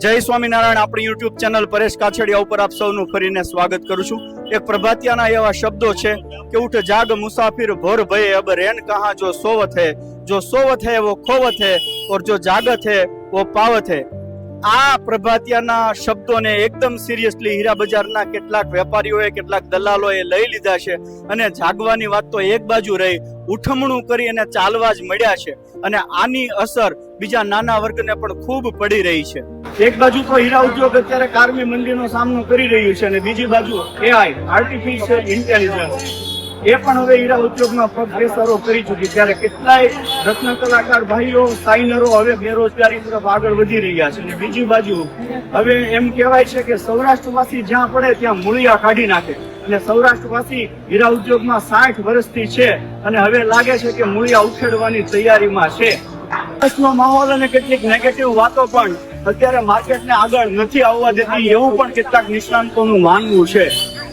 જય સ્વામિનારાયણ. આપણી YouTube channel Paresh Kachhadiya ઉપર આપ સૌનું ફરીને સ્વાગત કરું છું. એક પ્રભાતિયાના એવા શબ્દો છે કે ઉઠ જાગ મુસાફિર ભોર ભય, અબ રેન કહા જો સોવત હે? જો સોવત હે, વો ખોવત હે, ઓર જો જાગત હે, વો પાવત હે? આ પ્રભાતિયાના શબ્દોને એકદમ સિરિયસલી હીરા બજારના કેટલાક વેપારીઓએ, કેટલાક દલાલોએ લઈ લીધા છે અને જાગવાની વાત તો એક બાજુ રહી, ઉઠમણું કરી અને ચાલવા જ મળ્યા છે અને આની અસર બીજા નાના વર્ગને પણ ખૂબ પડી રહી છે. એક બાજુ તો હીરા ઉદ્યોગ અત્યારે કારમી મંદીનો સામનો કરી રહ્યું છે અને બીજી બાજુ એઆઈ આર્ટિફિશિયલ ઇન્ટેલિજન્સ એ પણ હવે હીરા ઉદ્યોગમાં પ્રોફેસરો કરી ચૂકી ત્યારે કેટલાય રત્ન કલાકાર, ભાઈઓ સાઇનરો હવે બેરોજગારી તરફ આગળ વધી રહ્યા છે. બીજી બાજુ હવે એમ કહેવાય છે કે સૌરાષ્ટ્રવાસી જ્યાં પડે ત્યાં મૂળિયા કાઢી નાખે. અને સૌરાષ્ટ્રવાસી હીરા ઉદ્યોગમાં સાઠ વર્ષથી છે અને હવે લાગે છે કે મૂળિયા ઉખેડવાની તૈયારીમાં છે. માહોલ અને કેટલીક નેગેટિવ વાતો પણ અત્યારે માર્કેટને આગળ નથી આવવા દેતી એવું પણ કેટલાક નિષ્ણાંતોનું માનવું છે.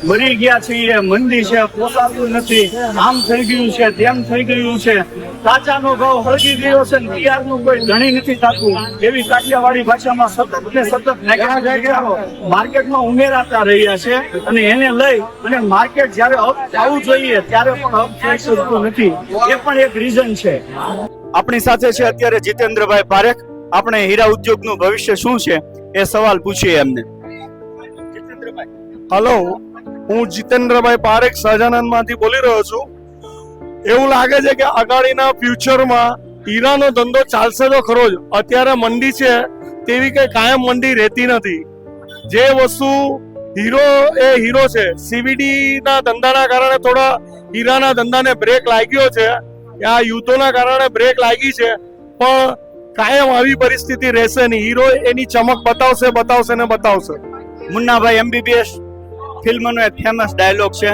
મરી ગયા છીએ મંદી છે પોસાતું નથી. આમ થઈ ગયું છે તેમ થઈ ગયું છે. કાચાનો ઘઉં હળગી ગયો છે ને પિયારનું કોઈ ધણી નથી થતું. એવી કાઠિયાવાડી ભાષામાં સતત ને સતત માર્કેટમાં ઉમેરાતા રહ્યા છે અને એને લઈ અને માર્કેટ જ્યારે અપ થવું જોઈએ ત્યારે પણ અપ થઈ શકતું નથી. એ પણ એક રીઝન છે. આપણી સાથે છે અત્યારે જીતેન્દ્રભાઈ પારેખ. આપણે હીરા ઉદ્યોગનું ભવિષ્ય શું છે? એ સવાલ પૂછીએ એમને. હલો હું જીતેન્દ્રભાઈ પારેખ સહજાનંદમાંથી બોલી રહ્યો છું. એવું લાગે છે કે આગાડીના ફ્યુચરમાં હીરાનો ધંધો ચાલશે તો ખરો જ. અત્યારે મંડી છે તેવી કઈ કાયમ મંડી રહેતી નથી. જે વસ્તુ હીરો એ હીરો છે સીવીડી ના ધંધાના કારણે થોડા હીરાના ધંધાને બ્રેક લાગ્યો છે. આ યુદ્ધોના કારણે બ્રેક લાગી છે. પણ કાયમ આવી પરિસ્થિતિ રહેશે નહીં. હીરો એની ચમક બતાવશે બતાવશે ને બતાવશે. મુન્નાભાઈ એમબીબીએસ ફિલ્મનો એક ફેમસ ડાયલોગ છે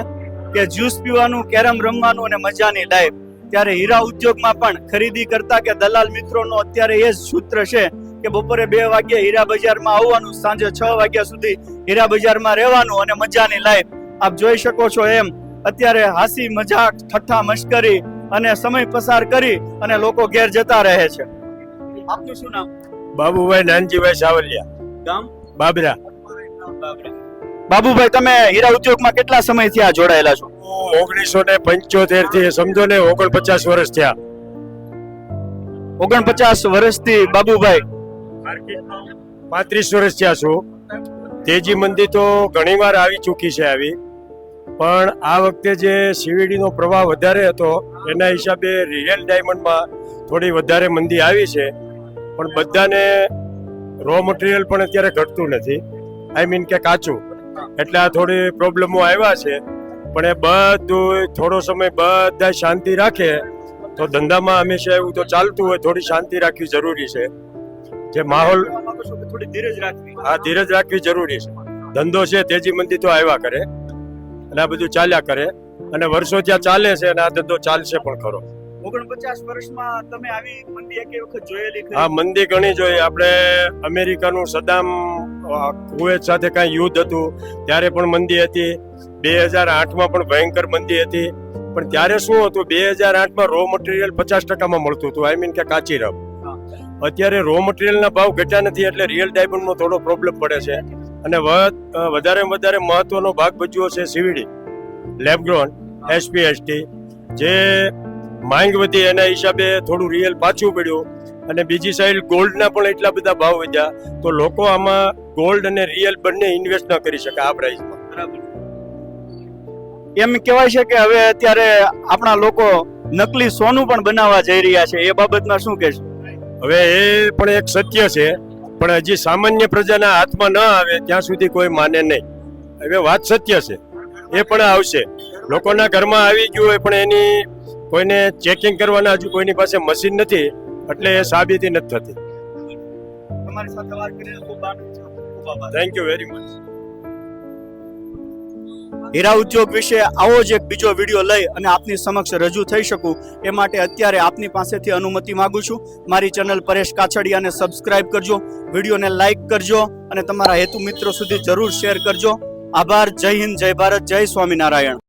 કે જ્યુસ પીવાનું કેરમ રમવાનું અને મજાની લાઈફ ત્યારે હીરા ઉદ્યોગમાં પણ ખરીદી કરતા કે દલાલ મિત્રોનો અત્યારે એ જ સૂત્ર છે કે બપોરે બે વાગ્યા હીરા બજારમાં આવવાનું સાંજે છ વાગ્યા સુધી હીરા બજારમાં રહેવાનું અને મજાની લાઈફ આપ જોઈ શકો છો એમ અત્યારે હાસી મજાક ઠઠ્ઠા મશ્કરી અને સમય પસાર કરી અને લોકો ઘેર જતા રહે છે. આપનું શું નામ? બાબુભાઈ નાનજીભાઈ સાવલિયા. ગામ? બાબરા. બાબુભાઈ તમે હીરા ઉદ્યોગમાં કેટલા સમયથી આ જોડાયેલા છો? ઓગણીસો ને પંચોતેરથી સમજો ને ઓગણપચાસ વર્ષ થયા. ઓગણપચાસ વર્ષથી બાબુભાઈ પાંત્રીસ વર્ષ થયા છું. તેજી મંદી તો ઘણી વાર આવી ચૂકી છે આવી. પણ આ વખતે જે સીવીડી નો પ્રવાહ વધારે હતો એના હિસાબે રિયલ ડાયમંડમાં થોડી વધારે મંદી આવી છે. પણ બધાને રો મટીરિયલ પણ અત્યારે ઘટતું નથી. આઈ મીન કે કાચું. એટલે આ થોડી પ્રોબ્લેમો આવ્યા છે. પણ એ બધું થોડો સમય બધા શાંતિ રાખે. તો ધંધામાં હંમેશા એવું તો ચાલતું હોય થોડી શાંતિ રાખવી જરૂરી છે. જે માહોલ થોડી ધીરજ રાખવી હા ધીરજ રાખવી જરૂરી છે. ધંધો છે તેજી મંદી તો આવ્યા કરે. અને આ બધું ચાલ્યા કરે. અને વર્ષો ત્યાં ચાલે છે અને આ ધંધો ચાલશે પણ ખરો. ઓગણપચાસ વર્ષમાં તમે આવી મંદી એક વખત જોયેલી હા મંદી ઘણી જોઈએ આપણે અમેરિકાનું સદામ કુવૈત સાથે કાંઈ યુદ્ધ હતું? ત્યારે પણ મંદી હતી. બે હજાર આઠમાં પણ ભયંકર મંદી હતી. પણ ત્યારે શું હતું? બે હજાર આઠમાં રો મટીરિયલ પચાસ ટકામાં મળતું હતું. આઈ મીન કે કાચી રમ અત્યારે રો મટીરિયલના ભાવ ઘટ્યા નથી એટલે રિયલ ડાયમંડનો થોડો પ્રોબ્લેમ પડે છે. અને વધ- વધારે વધારે મહત્વનો ભાગ ભજવ્યો છે સીવીડી લેબગ્રોન એસપી એસટી જે માંગ વધી એના હિસાબે થોડું રિયલ પાછું પડ્યું. અને બીજી સાઈડ ગોલ્ડના પણ એટલા બધા ભાવ વધ્યા. તો લોકો આમાં ગોલ્ડ અને રિયલ બંને ઇન્વેસ્ટ ન કરી શકે આ પ્રાઇસમાં બરાબર. એમ કહેવાય છે કે હવે અત્યારે આપણા લોકો નકલી સોનું પણ બનાવવા જઈ રહ્યા છે. એ બાબતમાં શું કહેશો? હવે એ પણ એક સત્ય છે પણ હજી સામાન્ય પ્રજાના હાથમાં ન આવે ત્યાં સુધી કોઈ માને નહીં. હવે વાત સત્ય છે એ પણ આવશે. લોકોના ઘરમાં આવી ગયું હોય પણ એની કોઈને ચેકિંગ કરવાના હજુ કોઈની પાસે મશીન નથી એટલે એ સાબિતી નથી થતી. તમારી સાથે વાત કરીને ખૂબ આનંદ. થેન્ક યુ વેરી મચ હીરા ઉદ્યોગ વિશે આવો જ એક બીજો વીડિયો લઈ અને આપની સમક્ષ રજૂ થઈ શકું. એ માટે અત્યારે આપની પાસેથી અનુમતિ માગું છું. મારી ચેનલ પરેશ કાછડિયાને સબસ્ક્રાઇબ કરજો, વિડીયોને લાઇક કરજો અને તમારા હેતુ મિત્રો સુધી જરૂર શેર કરજો. આભાર, જય હિન્દ, જય ભારત, જય સ્વામિનારાયણ.